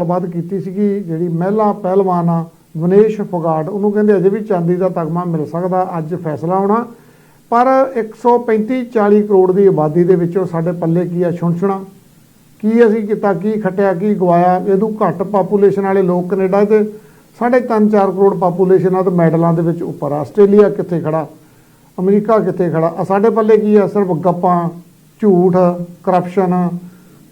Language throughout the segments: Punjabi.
ਗੱਲਬਾਤ ਕੀਤੀ ਸੀਗੀ, ਜਿਹੜੀ ਮਹਿਲਾ ਪਹਿਲਵਾਨ ਆ, ਵਿਨੇਸ਼ ਫੋਗਾਟ, ਉਹਨੂੰ ਕਹਿੰਦੇ ਅਜੇ ਵੀ ਚਾਂਦੀ ਦਾ ਤਗਮਾ ਮਿਲ ਸਕਦਾ, ਅੱਜ ਫੈਸਲਾ ਹੋਣਾ। ਪਰ 135 40 ਕਰੋੜ ਦੀ ਆਬਾਦੀ ਦੇ ਵਿੱਚੋਂ ਸਾਡੇ ਪੱਲੇ ਕੀ ਆ ਛੁਣਛਣਾ ਕੀ ਅਸੀਂ ਕੀਤਾ, ਕੀ ਖੱਟਿਆ, ਕੀ ਗਵਾਇਆ? ਇਹਦੋਂ ਘੱਟ ਪਾਪੂਲੇਸ਼ਨ ਵਾਲੇ ਲੋਕ ਕੈਨੇਡਾ ਤੇ ਸਾਢੇ ਤਿੰਨ 4 ਕਰੋੜ ਪਾਪੂਲੇਸ਼ਨ ਆ ਤੇ ਮੈਡਲਾਂ ਦੇ ਵਿੱਚ ਉੱਪਰ ਆ। ਆਸਟ੍ਰੇਲੀਆ ਕਿੱਥੇ ਖੜਾ? ਅਮਰੀਕਾ ਕਿੱਥੇ ਖੜਾ? ਆ ਸਾਡੇ ਪੱਲੇ ਕੀ ਆ? ਸਿਰਫ ਗੱਪਾਂ, ਝੂਠ, ਕਰਪਸ਼ਨ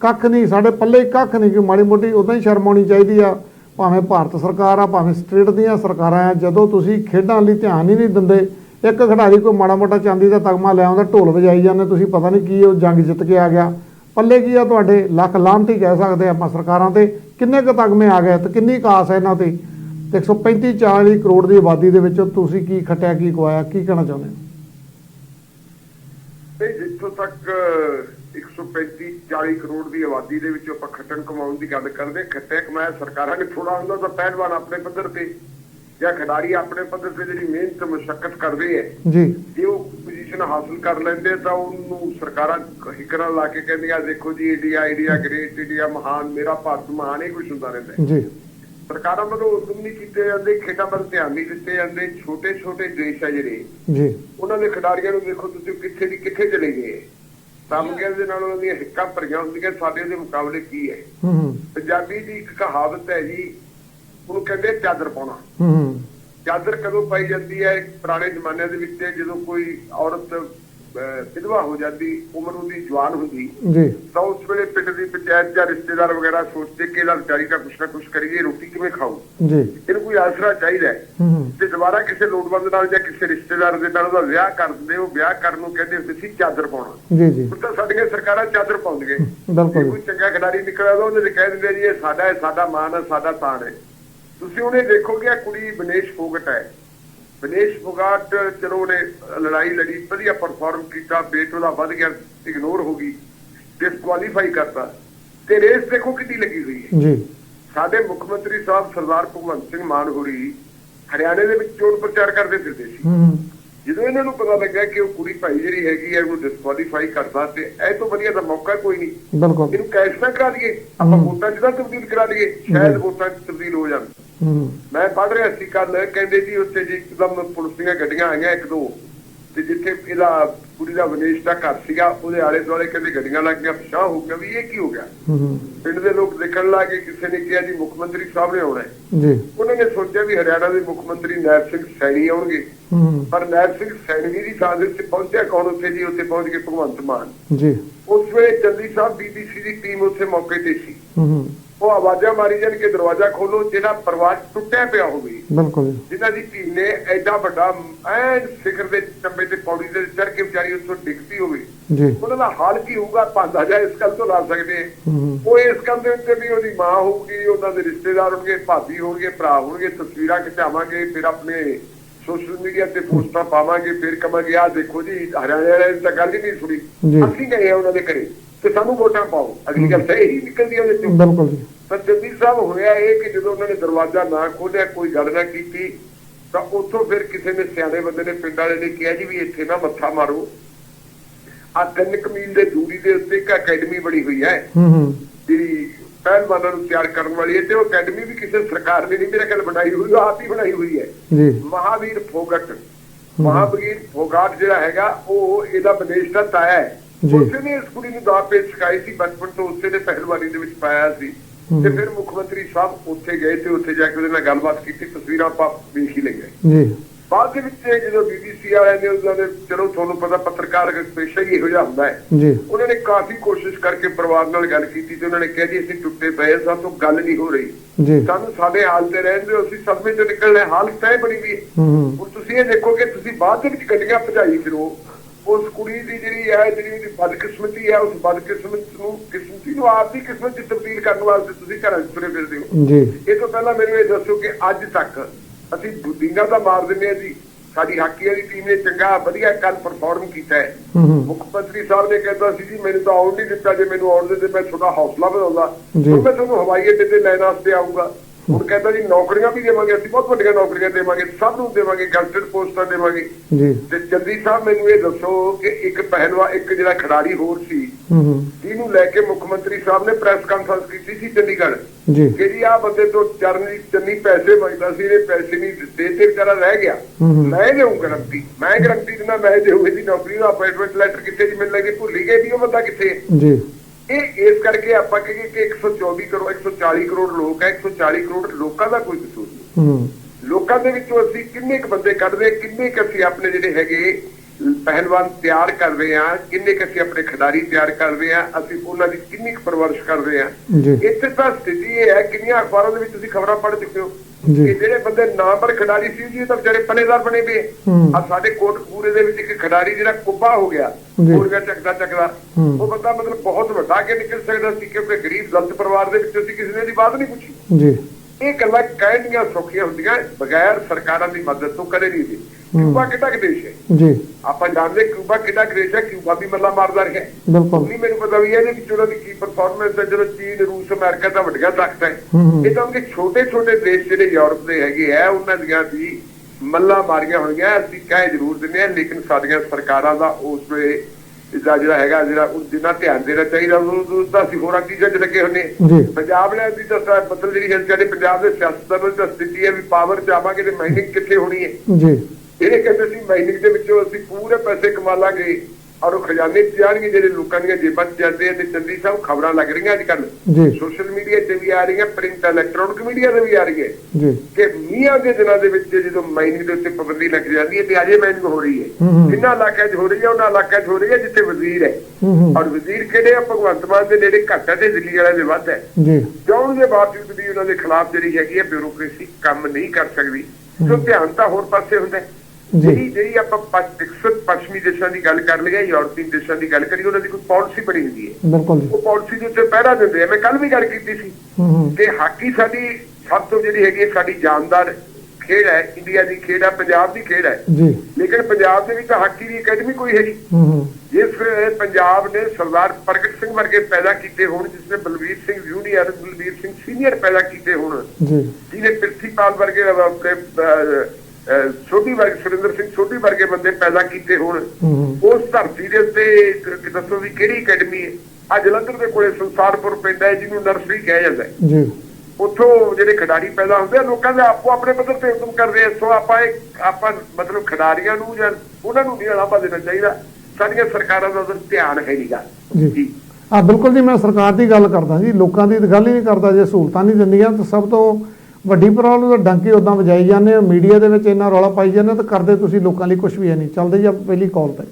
ਕੱਖ ਨਹੀਂ, ਸਾਡੇ ਪੱਲੇ ਕੱਖ ਨਹੀਂ, ਕਿ ਮਾੜੀ ਮੋਟੀ ਉਦਾਂ ਹੀ ਸ਼ਰਮ ਆਉਣੀ ਚਾਹੀਦੀ ਆ। ਭਾਵੇਂ ਭਾਰਤ ਸਰਕਾਰ ਆ, ਭਾਵੇਂ ਸਟੇਟ ਦੀਆਂ ਸਰਕਾਰਾਂ ਆ, ਜਦੋਂ ਤੁਸੀਂ ਖੇਡਾਂ ਲਈ ਧਿਆਨ ਹੀ ਨਹੀਂ ਦਿੰਦੇ, ਇੱਕ ਖਿਡਾਰੀ ਕੋਈ ਮਾੜਾ ਮੋਟਾ ਚਾਂਦੀ ਦਾ ਤਗਮਾ ਲੈ ਆਉਂਦਾ, ਢੋਲ ਵਜਾਈ ਜਾਂਦੇ, ਤੁਸੀਂ ਪਤਾ ਨਹੀਂ ਕੀ ਉਹ ਜੰਗ ਜਿੱਤ ਕੇ ਆ ਗਿਆ। ਪੱਲੇ ਕੀ ਆ ਤੁਹਾਡੇ? ਲੱਖ ਲਾਂਤੀ ਕਹਿ ਸਕਦੇ ਆਪਾਂ ਸਰਕਾਰਾਂ ਤੇ। ਕਿੰਨੇ ਕੁ ਤਗਮੇ ਆ ਗਏ ਤੇ ਕਿੰਨੀ ਕਾਸ ਹੈ ਇਹਨਾਂ ਤੇ? ਤੇ 135 40 ਕਰੋੜ ਦੀ ਆਬਾਦੀ ਦੇ ਵਿੱਚ ਤੁਸੀਂ ਕੀ ਖਟਿਆ, ਕੀ ਗਵਾਇਆ ਕੀ ਕਹਿਣਾ ਚਾਹੁੰਦੇ ਹੋ? ਤੇ ਜਿੱਥੋਂ ਤੱਕ 135 40 ਕਰੋੜ ਦੀ ਆਬਾਦੀ ਦੇ ਵਿੱਚੋਂ ਆਪਾਂ ਖੱਟਣ ਕਮਾਉਣ ਦੀ ਗੱਲ ਕਰਦੇ ਖੱਟੇ ਕਮਾਇਆ ਸਰਕਾਰਾਂ ਨੇ ਥੋੜਾ ਹੁੰਦਾ ਤਾਂ ਪਹਿਲਵਾਨ ਆਪਣੇ ਪੱਧਰ ਤੇ ਜਾਂ ਖਿਡਾਰੀ ਆਪਣੇ ਪੱਧਰ ਤੇ ਜਿਹੜੀ ਮਿਹਨਤ ਮੁਸ਼ਕਲ ਕਰਦੇ ਹੈ ਜੀ ਜੇ ਉਹ ਪੋਜੀਸ਼ਨ ਹਾਸਲ ਕਰ ਲੈਂਦੇ ਤਾਂ ਉਹਨੂੰ ਸਰਕਾਰਾਂ ਹਿਕਰਾਂ ਲਾ ਕੇ ਕਹਿੰਦੀਆਂ ਦੇਖੋ ਜੀ ਇੰਡੀਆ ਇੰਡੀਆ ਗ੍ਰੇਟ ਇੰਡੀਆ ਮਹਾਨ ਮੇਰਾ ਭਾਰਤ ਮਹਾਨ ਇਹ ਕੁਝ ਹੁੰਦਾ ਰਹਿੰਦਾ ਹੈ। ਜੀ ਸਰਕਾਰਾਂ ਵੱਲੋਂ ਉਦਮ ਨਹੀਂ ਕੀਤੇ ਜਾਂਦੇ ਖੇਡਾਂ ਵੱਲ ਧਿਆਨ ਨਹੀਂ ਦਿੱਤੇ ਜਾਂਦੇ ਛੋਟੇ ਛੋਟੇ ਦੇਸ਼ ਆ ਜਿਹੜੇ ਜੀ। ਉਹਨਾਂ ਦੇ ਖਿਡਾਰੀਆਂ ਨੂੰ ਦੇਖੋ ਤੁਸੀਂ ਕਿੱਥੇ ਦੀ ਕਿੱਥੇ ਚਲੇ ਗਏ। ਤਾਮਗੇ ਦੇ ਨਾਲ ਉਹਨਾਂ ਦੀਆਂ ਹਿੱਕਾਂ ਭਰੀਆਂ ਹੁੰਦੀਆਂ ਸਾਡੇ ਦੇ ਮੁਕਾਬਲੇ ਕੀ ਹੈ? ਹੂੰ ਹੂੰ। ਪੰਜਾਬੀ ਦੀ ਇੱਕ ਕਹਾਵਤ ਹੈ ਜੀ ਉਹਨੂੰ ਕਹਿੰਦੇ ਚਾਦਰ ਪਾਉਣਾ। ਹੂੰ ਹੂੰ। ਚਾਦਰ ਕਦੋਂ ਪਾਈ ਜਾਂਦੀ ਹੈ? ਪੁਰਾਣੇ ਜ਼ਮਾਨਿਆਂ ਦੇ ਵਿੱਚ ਜਦੋਂ ਕੋਈ ਔਰਤ ਵਿਧਵਾ ਹੋ ਜਾਂਦੀ ਉਮਰ ਉਹਦੀ ਜਵਾਨ ਹੁੰਦੀ ਜੀ। ਤਾਂ ਉਸ ਵੇਲੇ ਪਿੰਡ ਦੀ ਪੰਚਾਇਤ ਜਾਂ ਰਿਸ਼ਤੇਦਾਰ ਵਗੈਰਾ ਸੋਚਦੇ ਕਿ ਇਹਦਾ ਵਿਚਾਰੀ ਦਾ ਕੁਛ ਨਾ ਕੁਛ ਕਰੀਏ ਰੋਟੀ ਕਿਵੇਂ ਖਾਊ? ਜੀ। ਇਹਨੂੰ ਕੋਈ ਆਸਰਾ ਚਾਹੀਦਾ ਤੇ ਦੁਬਾਰਾ ਕਿਸੇ ਲੋੜਵੰਦ ਨਾਲ ਜਾਂ ਕਿਸੇ ਰਿਸ਼ਤੇਦਾਰ ਦੇ ਨਾਲ ਉਹਦਾ ਵਿਆਹ ਕਰ ਦਿੰਦੇ ਉਹ ਵਿਆਹ ਕਰਨ ਨੂੰ ਕਹਿੰਦੇ ਹੁੰਦੇ ਸੀ ਚਾਦਰ ਪਾਉਣਾ। ਜੀ ਜੀ। ਹੁਣ ਤਾਂ ਸਾਡੀਆਂ ਸਰਕਾਰਾਂ ਚਾਦਰ ਪਾਉਂਦੀਆਂ। ਬਿਲਕੁਲ। ਕੋਈ ਚੰਗਾ ਖਿਡਾਰੀ ਨਿਕਲਿਆ ਤਾਂ ਉਹਨੇ ਤੇ ਕਹਿ ਦਿੰਦੇ ਜੀ ਇਹ ਸਾਡਾ ਹੈ ਸਾਡਾ ਮਾਨ ਹੈ ਸਾਡਾ ਤਾਣ ਹੈ। ਤੁਸੀਂ ਉਹਨੇ ਦੇਖੋਗੇ ਇਹ ਕੁੜੀ ਬਨੇਸ਼ ਫੋਗਟ ਹੈ ਬਨੇਸ਼ ਫੋਗਟ ਚਲੋ ਉਹਨੇ ਲੜਾਈ ਲੜੀ ਵਧੀਆ ਪਰਫਾਰਮ ਕੀਤਾ weight ਉਹਦਾ ਵੱਧ ਗਿਆ ਇਗਨੋਰ ਹੋ ਗਈ ਡਿਸਕੁਆਲੀਫਾਈ ਕਰਤਾ। ਤੇ ਰੇਸ ਦੇਖੋ ਕਿੰਨੀ ਲੱਗੀ ਹੋਈ ਹੈ। ਜੀ। ਸਾਡੇ ਮੁੱਖ ਮੰਤਰੀ ਸਾਹਿਬ ਸਰਦਾਰ ਭਗਵੰਤ ਸਿੰਘ ਮਾਨ ਹੋਰੀ ਹਰਿਆਣੇ ਦੇ ਵਿੱਚ ਚੋਣ ਪ੍ਰਚਾਰ ਕਰਦੇ ਫਿਰਦੇ ਸੀ। ਜਦੋਂ ਇਹਨਾਂ ਨੂੰ ਪਤਾ ਲੱਗਾ ਕਿ ਉਹ ਕੁੜੀ ਭਾਈ ਜਿਹੜੀ ਹੈਗੀ ਹੈ ਉਹਨੂੰ ਡਿਸਕੁਆਲੀਫਾਈ ਕਰਦਾ ਤੇ ਇਹ ਤੋਂ ਵਧੀਆ ਦਾ ਮੌਕਾ ਕੋਈ ਨਹੀਂ। ਬਿਲਕੁਲ। ਇਹਨੂੰ ਕੈਸ਼ ਨਾ ਕਰਾ ਦਈਏ ਆਪਾਂ। ਵੋਟਾਂ 'ਚ ਤਾਂ ਤਬਦੀਲ ਕਰਾ ਦਈਏ ਸ਼ਾਇਦ ਵੋਟਾਂ 'ਚ ਤਬਦੀਲ ਹੋ ਜਾਣ। ਹੂੰ ਮੈਂ ਪੜ੍ਹ ਰਿਹਾ ਸੀ ਕੱਲ ਕਹਿੰਦੇ ਜੀ ਉੱਥੇ ਜੀ ਇੱਕਦਮ ਪੁਲਿਸ ਦੀਆਂ ਗੱਡੀਆਂ ਆਈਆਂ ਇੱਕ ਦੋ ਤੇ ਜਿੱਥੇ ਇਹਦਾ ਕੁੜੀ ਦਾ ਵਿਨੇਸ਼ ਦਾ ਘਰ ਸੀਗਾ ਉਹਦੇ ਆਲੇ ਦੁਆਲੇ ਕਹਿੰਦੇ ਗੱਡੀਆਂ ਲੱਗ ਗਈਆਂ ਪਛਾਹ ਹੋ ਗਿਆ ਵੀ ਇਹ ਕੀ ਹੋ ਗਿਆ? ਪਿੰਡ ਦੇ ਲੋਕ ਦੇਖਣ ਲੱਗੇ ਕਿਸੇ ਨੇ ਕਿਹਾ ਜੀ ਮੁੱਖ ਮੰਤਰੀ ਸਾਹਿਬ ਨੇ ਆਉਣਾ ਜੀ। ਉਹਨਾਂ ਨੇ ਸੋਚਿਆ ਵੀ ਹਰਿਆਣਾ ਦੇ ਮੁੱਖ ਮੰਤਰੀ ਨੈਬ ਸਿੰਘ ਸੈਣੀ ਆਉਣਗੇ। ਪਰ ਨੈਬ ਸਿੰਘ ਸੈਣੀ ਦੀ ਦੇ ਉੱਤੇ ਪਹੁੰਚਿਆ ਕੌਣ ਉੱਥੇ ਜੀ? ਉੱਥੇ ਪਹੁੰਚ ਕੇ ਭਗਵੰਤ ਮਾਨ। ਜੀ। ਉਸ ਵੇਲੇ ਚੰਦੀ ਸਾਹਿਬ ਬੀਬੀਸੀ ਦੀ ਟੀਮ ਉੱਥੇ ਮੌਕੇ ਤੇ ਸੀ। ਹੂੰ ਹੂੰ। ਉਹ ਆਵਾਜ਼ਾਂ ਮਾਰੀ ਜਾਣ ਕਿ ਦਰਵਾਜ਼ਾ ਖੋਲੋ ਜਿਹੜਾ ਪਰਿਵਾਰ ਟੁੱਟਿਆ ਪਿਆ ਹੋਵੇ। ਬਿਲਕੁਲ। ਜਿਨ੍ਹਾਂ ਦੀ ਧੀ ਨੇ ਐਡਾ ਵੱਡਾ ਐਨ ਸਿਖਰ ਦੇ ਚੰਬੇ ਤੇ ਪੌੜੀ ਦੇ ਚੜ ਕੇ ਵਿਚਾਰੀ ਉੱਥੋਂ ਡਿੱਗਦੀ ਹੋਵੇ। ਜੀ। ਉਹਨਾਂ ਦਾ ਹਾਲ ਕੀ ਹੋਊਗਾ ਭਾਂਦਾ ਜਾ ਇਸ ਗੱਲ ਤੋਂ ਲਾ ਸਕਦੇ ਉਹ ਇਸ ਗੱਲ ਦੇ ਉੱਤੇ ਵੀ ਉਹਦੀ ਮਾਂ ਹੋਊਗੀ ਉਹਨਾਂ ਦੇ ਰਿਸ਼ਤੇਦਾਰ ਹੋਣਗੇ ਭਾਬੀ ਹੋਣਗੇ ਭਰਾ ਹੋਣਗੇ ਤਸਵੀਰਾਂ ਖਿਚਾਵਾਂਗੇ ਫਿਰ ਆਪਣੇ ਸੋਸ਼ਲ ਮੀਡੀਆ ਤੇ ਪੋਸਟਾਂ ਪਾਵਾਂਗੇ ਫਿਰ ਕਵਾਂਗੇ ਆਹ ਦੇਖੋ ਜੀ ਹਰਿਆਣੇ ਵਾਲਿਆਂ ਨੇ ਤਾਂ ਗੱਲ ਹੀ ਨਹੀਂ ਸੁਣੀ। ਅਸੀਂ ਗਏ ਆ ਉਹਨਾਂ ਦੇ ਘਰੇ ਤੇ ਸਾਨੂੰ ਵੋਟਾਂ ਪਾਓ। ਅਗਲੀ ਗੱਲ ਤਾਂ ਇਹੀ ਨਿਕਲਦੀ ਆ ਉਹਦੇ ਚੋਂ। ਬਿਲਕੁਲ ਜੀ। ਪਰ ਜੰਦੀ ਸਾਹਿਬ ਹੋਇਆ ਇਹ ਕਿ ਜਦੋਂ ਉਹਨਾਂ ਨੇ ਦਰਵਾਜ਼ਾ ਨਾ ਖੋਲ੍ਹਿਆ ਕੋਈ ਗੱਲ ਨਾ ਕੀਤੀ ਤਾਂ ਉੱਥੋਂ ਫਿਰ ਕਿਸੇ ਨੇ ਸਿਆਣੇ ਬੰਦੇ ਨੇ ਪਿੰਡ ਵਾਲੇ ਨੇ ਕਿਹਾ ਜੀ ਵੀ ਇੱਥੇ ਨਾ ਮੱਥਾ ਮਾਰੋ। ਆ ਤਿੰਨ ਕੁ ਮੀਲ ਦੇ ਦੂਰੀ ਦੇ ਉੱਤੇ ਇੱਕ ਅਕੈਡਮੀ ਬਣੀ ਹੋਈ ਹੈ। ਹੂੰ ਹੂੰ। ਪਹਿਲਵਾਨਾਂ ਨੂੰ ਤਿਆਰ ਕਰਨ ਵਾਲੀ ਹੈ ਤੇ ਉਹ ਅਕੈਡਮੀ ਵੀ ਕਿਸੇ ਸਰਕਾਰ ਨੇ ਨਹੀਂ ਮੇਰੇ ਖਿਆਲ ਬਣਾਈ ਹੋਈ ਉਹ ਆਪ ਹੀ ਬਣਾਈ ਹੋਈ ਹੈ। ਜੀ। ਮਹਾਵੀਰ ਫੋਗਟ। ਮਹਾਵੀਰ ਫੋਗਟ ਜਿਹੜਾ ਹੈਗਾ ਉਹ ਇਹਦਾ ਵਿਦੇਸ਼ ਦਾ ਤਾਇਆ ਹੈ। ਉਸੇ ਨੇ ਇਸ ਕੁੜੀ ਨੂੰ ਦਾ ਪੇਚ ਸਿਖਾਈ ਸੀ ਬਚਪਨ ਤੋਂ ਉਸੇ ਨੇ ਪਹਿਲਵਾਨੀ ਦੇ ਵਿੱਚ ਪਾਇਆ ਸੀ। ਤੇ ਫਿਰ ਮੁੱਖ ਮੰਤਰੀ ਸਾਹਿਬ ਉੱਥੇ ਗਏ ਤੇ ਉੱਥੇ ਜਾ ਕੇ ਉਹਦੇ ਨਾਲ ਗੱਲਬਾਤ ਕੀਤੀ ਤਸਵੀਰਾਂ ਆਪਾਂ ਵੇਖ ਹੀ ਲਈਆਂ। ਜੀ। ਬਾਅਦ ਦੇ ਵਿੱਚ ਜਦੋਂ ਬੀਬੀਸੀ ਵਾਲਿਆਂ ਨੇ ਉਹਨਾਂ ਨੇ ਚਲੋ ਤੁਹਾਨੂੰ ਪਤਾ ਪੱਤਰਕਾਰ ਪੇਸ਼ਾ ਹੀ ਇਹੋ ਜਿਹਾ ਹੁੰਦਾ ਹੈ ਜੀ। ਉਹਨਾਂ ਨੇ ਕਾਫੀ ਕੋਸ਼ਿਸ਼ ਕਰਕੇ ਪਰਿਵਾਰ ਨਾਲ ਗੱਲ ਕੀਤੀ ਤੇ ਉਹਨਾਂ ਨੇ ਕਿਹਾ ਜੀ ਅਸੀਂ ਟੁੱਟੇ ਪਏ ਸਾਡੇ ਤੋਂ ਗੱਲ ਨਹੀਂ ਹੋ ਰਹੀ। ਜੀ। ਸਾਨੂੰ ਸਾਡੇ ਹਾਲ ਤੇ ਰਹਿਣ ਦਿਓ ਅਸੀਂ ਸਦਮੇ ਚੋਂ ਨਿਕਲਣੇ ਹਾਲਤ ਤੈਅ ਬਣੀ ਵੀ ਹੈ। ਹੂੰ ਹੂੰ। ਹੁਣ ਤੁਸੀਂ ਇਹ ਦੇਖੋ ਕਿ ਤੁਸੀਂ ਬਾਅਦ ਦੇ ਵਿੱਚ ਗੱਡੀਆਂ ਭਜਾਈ ਫਿਰੋ। ਉਸ ਕੁੜੀ ਦੀ ਜਿਹੜੀ ਹੈ ਜਿਹੜੀ ਉਹਦੀ ਬਦਕਿਸਮਤੀ ਹੈ ਉਸ ਬਦਕਿਸਮਤ ਨੂੰ ਕਿਸਮਤੀ ਨੂੰ ਆਪ ਦੀ ਕਿਸਮਤ 'ਚ ਤਬਦੀਲ ਕਰਨ ਵਾਸਤੇ ਤੁਸੀਂ ਘਰਾਂ 'ਚ ਤੁਰੇ ਫਿਰਦੇ ਹੋ। ਜੀ। ਇਹ ਤੋਂ ਪਹਿਲਾਂ ਮੈਨੂੰ ਇਹ ਦੱਸੋ ਕਿ ਅੱਜ ਤੱਕ ਅਸੀਂ ਬੁੱਧੀਆਂ ਦਾ ਮਾਰ ਦਿੰਦੇ ਹਾਂ ਜੀ। ਸਾਡੀ ਹਾਕੀ ਵਾਲੀ ਟੀਮ ਨੇ ਚੰਗਾ ਵਧੀਆ ਕੱਲ ਪਰਫਾਰਮ ਕੀਤਾ ਹੈ। ਮੁੱਖ ਮੰਤਰੀ ਸਾਹਿਬ ਨੇ ਕਹਿੰਦਾ ਸੀ ਜੀ ਮੈਨੂੰ ਤਾਂ ਆਉਣ ਨਹੀਂ ਦਿੱਤਾ ਜੇ ਮੈਨੂੰ ਆਉਣ ਦਿੰਦੇ ਮੈਂ ਤੁਹਾਡਾ ਹੌਸਲਾ ਵਧਾਉਂਦਾ। ਮੈਂ ਤੁਹਾਨੂੰ ਹਵਾਈ ਅੱਡੇ ਤੇ ਲੈਣ ਵਾਸਤੇ ਆਊਂਗਾ। ਹੁਣ ਕਹਿੰਦਾ ਜੀ ਨੌਕਰੀਆਂ ਵੀ ਦੇਵਾਂਗੇ ਅਸੀਂ ਬਹੁਤ ਵੱਡੀਆਂ ਨੌਕਰੀਆਂ ਦੇਵਾਂਗੇ ਸਭ ਨੂੰ ਦੇਵਾਂਗੇ ਗੈਸਟਡ ਪੋਸਟਾਂ ਦੇਵਾਂਗੇ। ਜੀ। ਤੇ ਚੰਦੀ ਸਾਹਿਬ ਮੈਨੂੰ ਇਹ ਦੱਸੋ ਕਿ ਇੱਕ ਪਹਿਲਵਾ ਇੱਕ ਜਿਹੜਾ ਖਿਡਾਰੀ ਹੋਰ ਸੀ ਹੂੰ ਹੂੰ। ਜਿਹਨੂੰ ਲੈ ਕੇ ਮੁੱਖ ਮੰਤਰੀ ਸਾਹਿਬ ਨੇ ਪ੍ਰੈਸ ਕਾਨਫਰੰਸ ਕੀਤੀ ਸੀ ਚੰਡੀਗੜ੍ਹ ਜੀ। ਕਿ ਜੀ ਆ ਬੰਦੇ ਤੋਂ ਚਰਨੀ ਚੰਨੀ ਪੈਸੇ ਮੰਗਦਾ ਸੀ ਇਹਨੇ ਪੈਸੇ ਨਹੀਂ ਦਿੱਤੇ ਤੇ ਵਿਚਾਰਾ ਰਹਿ ਗਿਆ। ਮੈਂ ਦੇਉਂ ਗਰੰਟੀ ਮੈਂ ਗਰੰਟੀ ਦਿੰਦਾ ਮੈਂ ਦੇਉਂ ਇਹਦੀ ਨੌਕਰੀ ਦਾ ਅਪਾਇੰਟਮੈਂਟ ਲੈਟਰ ਕਿੱਥੇ ਜੀ ਮਿਲ ਲੱਗੇ ਭੁੱਲ ਗਏ ਵੀ ਉਹ ਬੰਦਾ ਕਿੱਥੇ ਜੀ। ਇਹ ਇਸ ਕਰਕੇ ਆਪਾਂ ਕਹੀਏ ਕਿ 124 ਕਰੋੜ 140 ਕਰੋੜ ਲੋਕ ਹੈ 140 ਕਰੋੜ ਲੋਕਾਂ ਦਾ ਕੋਈ ਕਸੂਰ ਨਹੀਂ। ਲੋਕਾਂ ਦੇ ਵਿੱਚੋਂ ਅਸੀਂ ਕਿੰਨੇ ਕੁ ਬੰਦੇ ਕੱਢਦੇ ਕਿੰਨੇ ਕੁ ਅਸੀਂ ਆਪਣੇ ਜਿਹੜੇ ਹੈਗੇ ਪਹਿਲਵਾਨ ਤਿਆਰ ਕਰਦੇ ਆ ਕਿੰਨੇ ਕੁ ਅਸੀਂ ਆਪਣੇ ਖਿਡਾਰੀ ਤਿਆਰ ਕਰਦੇ ਆ ਅਸੀਂ ਉਹਨਾਂ ਦੀ ਕਿੰਨੀ ਕੁ ਪਰਵਰਿਸ਼ ਕਰਦੇ ਆ। ਜੀ। ਇੱਥੇ ਤਾਂ ਸਥਿਤੀ ਇਹ ਹੈ ਕਿੰਨੀਆਂ ਅਖਬਾਰਾਂ ਦੇ ਵਿੱਚ ਤੁਸੀਂ ਖਬਰਾਂ ਪੜ੍ਹ ਚੁੱਕੇ ਹੋ। ਕਿ ਜਿਹੜੇ ਬੰਦੇ ਨਾਮਵਰ ਖਿਡਾਰੀ ਸੀ ਜੀ ਤਾਂ ਵਿਚਾਰੇ ਪਨੇਦਾਰ ਬਣੇ ਪਏ। ਆ ਸਾਡੇ ਕੋਟਕਪੂਰੇ ਦੇ ਵਿੱਚ ਇੱਕ ਖਿਡਾਰੀ ਜਿਹੜਾ ਕੁੱਬਾ ਹੋ ਗਿਆ ਜੀ। ਗੋਲੀਆਂ ਚੱਕਦਾ ਚੱਕਦਾ। ਉਹ ਬੰਦਾ ਮਤਲਬ ਬਹੁਤ ਵੱਡਾ ਕੇ ਨਿਕਲ ਸਕਦਾ ਸੀ ਕਿਉਂਕਿ ਗਰੀਬ ਦਲਿਤ ਪਰਿਵਾਰ ਦੇ ਵਿੱਚ ਅਸੀਂ ਕਿਸੇ ਨੇ ਦੀ ਬਾਤ ਨਹੀਂ ਪੁੱਛੀ ਜੀ ਇਹ ਗੱਲਾਂ ਕਹਿਣੀਆਂ ਸੌਖੀਆਂ ਹੁੰਦੀਆਂ ਬਗੈਰ ਸਰਕਾਰਾਂ ਦੀ ਮਦਦ ਤੋਂ ਕਦੇ ਨਹੀਂ ਸੀ ਕਿਊਬਾ ਕਿੱਡਾ ਕੁ ਦੇਸ਼ ਹੈ? ਜੀ। ਆਪਾਂ ਜਾਣਦੇ ਕਿਊਬਾ ਕਿੱਡਾ ਕੁ ਦੇਸ਼ ਹੈ? ਕਿਊਬਾ ਵੀ ਮੱਲਾ ਮਾਰਦਾ ਰਿਹਾ ਬਿਲਕੁਲ। ਨਹੀਂ ਮੈਨੂੰ ਪਤਾ ਵੀ ਇਹਦੇ ਵਿੱਚ ਉਹਨਾਂ ਦੀ ਕੀ ਪਰਫਾਰਮੈਂਸ ਹੈ। ਜਦੋਂ ਚੀਨ ਰੂਸ ਅਮਰੀਕਾ ਦਾ ਵੱਡੀਆਂ ਤਾਕਤ ਹੈ। ਇਹ ਤਾਂ ਉਹਦੇ ਛੋਟੇ ਛੋਟੇ ਦੇਸ਼ ਜਿਹੜੇ ਯੂਰਪ ਦੇ ਹੈਗੇ ਆ ਉਹਨਾਂ ਦੀਆਂ ਵੀ ਮੱਲਾ ਮਾਰੀਆਂ ਹੋਈਆਂ। ਅਸੀਂ ਕਹਿ ਜ਼ਰੂਰ ਦਿੰਦੇ ਆ ਲੇਕਿਨ ਸਾਡੀਆਂ ਸਰਕਾਰਾਂ ਦਾ ਉਸ ਵੇ ਦਾ ਜਿਹੜਾ ਹੈਗਾ ਜਿਹੜਾ ਉਹ ਜਿੰਨਾ ਧਿਆਨ ਦੇਣਾ ਚਾਹੀਦਾ ਉਹ ਤਾਂ ਅਸੀਂ ਹੋਰਾਂ ਚੀਜ਼ਾਂ 'ਚ ਲੱਗੇ ਹੁੰਦੇ ਹਾਂ। ਜੀ। ਪੰਜਾਬ ਨੇ ਦੀ ਤਾਂ ਮਤਲਬ ਜਿਹੜੀ ਹੈ ਸਾਡੇ ਪੰਜਾਬ ਦੇ ਸਿਆਸਤਦਾਨਾਂ ਦੀ ਸਥਿਤੀ ਹੈ ਵੀ ਪਾਵਰ ਚ ਆਵਾਂਗੇ ਤੇ ਮਾਈਨਿੰਗ ਕਿੱਥੇ ਹੋਣੀ ਹੈ। ਜੀ। ਇਹ ਕਹਿੰਦੇ ਸੀ ਮਾਈਨਿੰਗ ਦੇ ਵਿੱਚੋਂ ਅਸੀਂ ਪੂਰੇ ਪੈਸੇ ਕਮਾ ਲਾਂਗੇ ਔਰ ਉਹ ਖਜ਼ਾਨੇ 'ਚ ਜਾਣਗੇ ਜਿਹੜੇ ਲੋਕਾਂ ਦੀਆਂ ਜੇਬਾਂ 'ਚ ਜਾਂਦੇ ਆ ਤੇ ਚੰਦੀ ਸਾਹਿਬ ਖਬਰਾਂ ਲੱਗ ਰਹੀਆਂ ਅੱਜ ਕੱਲ ਜੀ। ਸੋਸ਼ਲ ਮੀਡੀਆ 'ਤੇ ਵੀ ਆ ਰਹੀਆਂ ਪ੍ਰਿੰਟ ਇਲੈਕਟ੍ਰੋਨਿਕ ਮੀਡੀਆ 'ਤੇ ਵੀ ਆ ਰਹੀ ਹੈ ਜੀ। ਕਿ ਮੀਆਂ ਦੇ ਦਿਨਾਂ ਦੇ ਵਿੱਚ ਜਦੋਂ ਮਾਈਨਿੰਗ ਦੇ ਉੱਤੇ ਪਾਬੰਦੀ ਲੱਗ ਜਾਂਦੀ ਹੈ ਤੇ ਅਜੇ ਮਾਈਨਿੰਗ ਹੋ ਰਹੀ ਹੂੰ। ਕਿੰਨਾ ਇਲਾਕਿਆਂ 'ਚ ਹੋ ਰਹੀ ਹੈ ਉਹਨਾਂ ਇਲਾਕਿਆਂ 'ਚ ਹੋ ਰਹੀ ਹੈ ਜਿੱਥੇ ਵਜ਼ੀਰ ਹੂੰ। ਔਰ ਵਜ਼ੀਰ ਕਿਹੜੇ ਆ? ਭਗਵੰਤ ਮਾਨ ਦੇ ਨੇੜੇ ਘੱਟ ਹੈ ਤੇ ਦਿੱਲੀ ਵਾਲਿਆਂ ਦੇ ਵੱਧ ਹੈ। ਜੀ। ਚਾਹੁਣ ਦੇ ਬਾਵਜੂਦ ਵੀ ਉਹਨਾਂ ਦੇ ਖਿਲਾਫ ਜਿਹੜੀ ਹੈਗੀ ਹੈ ਬਿਊਰੋਕ੍ਰੇਸੀ ਕੰਮ ਨਹੀਂ ਕਰ ਸਕਦੀ। ਸੋ ਧਿਆਨ ਤਾਂ ਹੋਰ ਪਾਸੇ ਹੁੰਦਾ ਹੈ। ਜਿਹੜੀ ਜਿਹੜੀ ਆਪਾਂ ਵਿਕਸਿਤ ਪੱਛਮੀ ਦੇਸ਼ਾਂ ਦੀ ਗੱਲ ਕਰ ਲਈਏ ਯੂਰਪੀ ਦੇਸ਼ਾਂ ਦੀ ਗੱਲ ਕਰੀਏ ਉਹਨਾਂ ਦੀ ਕੋਈ ਪਾਲਿਸੀ ਬਣੀ ਹੁੰਦੀ ਹੈ। ਬਿਲਕੁਲ ਉਹ ਪਾਲਿਸੀ ਦੇ ਉੱਤੇ ਪਹਿਰਾ ਦਿੰਦੇ ਆ। ਮੈਂ ਕੱਲ ਵੀ ਗੱਲ ਕੀਤੀ ਸੀ। ਕਿ ਹਾਕੀ ਸਾਡੀ ਸਭ ਤੋਂ ਜਿਹੜੀ ਹੈਗੀ ਸਾਡੀ ਜਾਨਦਾਰ ਖੇਡ ਹੈ। ਇੰਡੀਆ ਦੀ ਖੇਡ ਹੈ ਪੰਜਾਬ ਦੀ ਖੇਡ ਹੈ। ਜੀ। ਲੇਕਿਨ ਪੰਜਾਬ ਦੇ ਵਿੱਚ ਤਾਂ ਹਾਕੀ ਦੀ ਅਕੈਡਮੀ ਕੋਈ ਹੈ ਨਹੀਂ। ਹੂੰ ਹੂੰ। ਜਿਸ ਪੰਜਾਬ ਨੇ ਸਰਦਾਰ ਪ੍ਰਗਟ ਸਿੰਘ ਵਰਗੇ ਪੈਦਾ ਕੀਤੇ ਹੋਣ ਜਿਸ ਨੇ ਬਲਵੀਰ ਸਿੰਘ ਜੂਨੀਅਰ ਬਲਵੀਰ ਸਿੰਘ ਸੀਨੀਅਰ ਪੈਦਾ ਕੀਤੇ ਹੋਣ ਜੀ। ਜਿਹਨੇ ਪ੍ਰਿਥੀਪਾਲ ਵਰਗੇ ਆਪਣੇ ਛੋਟੀ ਵਰਗੇ ਸੁਰਿੰਦਰ ਸਿੰਘ ਛੋਟੀ ਵਰਗੇ ਬੰਦੇ ਪੈਦਾ ਕੀਤੇ ਹੋਣ। ਉਸ ਧਰਤੀ ਦੇ ਉੱਤੇ ਦੱਸੋ ਵੀ ਕਿਹੜੀ ਅਕੈਡਮੀ ਹੈ? ਆ ਜਲੰਧਰ ਦੇ ਕੋਲੇ ਸੰਸਾਰਪੁਰ ਪਿੰਡ ਹੈ ਜਿਹਨੂੰ ਨਰਸਰੀ ਕਿਹਾ ਜਾਂਦਾ ਹੈ। ਜੀ। ਉੱਥੋਂ ਜਿਹੜੇ ਖਿਡਾਰੀ ਪੈਦਾ ਹੁੰਦੇ ਆ ਲੋਕਾਂ ਦੇ ਆਪੋ ਆਪਣੇ ਪੱਧਰ ਤੇ ਹੁਕਮ ਕਰਦੇ ਆ ਸੋ ਆਪਾਂ ਇਹ ਆਪਾਂ ਮਤਲਬ ਖਿਡਾਰੀਆਂ ਨੂੰ ਜਾਂ ਉਹਨਾਂ ਨੂੰ ਨਹੀਂ ਅਲਾਵਾ ਦੇਣਾ ਚਾਹੀਦਾ। ਸਾਡੀਆਂ ਸਰਕਾਰਾਂ ਦਾ ਉਧਰ ਧਿਆਨ ਹੈ ਨਹੀਂਗਾ ਜੀ। ਆ ਬਿਲਕੁਲ ਜੀ ਮੈਂ ਸਰਕਾਰ ਦੀ ਗੱਲ ਕਰਦਾ ਜੀ ਲੋਕਾਂ ਦੀ ਗੱਲ ਹੀ ਨਹੀਂ ਕਰਦਾ ਜੇ ਸਹੂਲਤਾਂ ਨਹੀਂ ਦਿੰਦੀਆਂ ਤਾਂ ਸਭ ਤੋਂ ਵੱਡੀ ਪ੍ਰੋਬਲਮ ਤਾਂ ਡੰਕੇ ਉਦਾਂ ਵਜਾਈ ਜਾਂਦੇ ਹੋ ਮੀਡੀਆ ਦੇ ਵਿੱਚ ਇੰਨਾ ਰੌਲਾ ਪਾਈ ਜਾਂਦੇ ਤਾਂ ਕਰਦੇ ਤੁਸੀਂ ਲੋਕਾਂ ਲਈ ਕੁਝ ਵੀ ਹੈ ਨਹੀਂ। ਚੱਲਦੇ ਜੀ ਪਹਿਲੀ ਕਾਲ ਤੇ।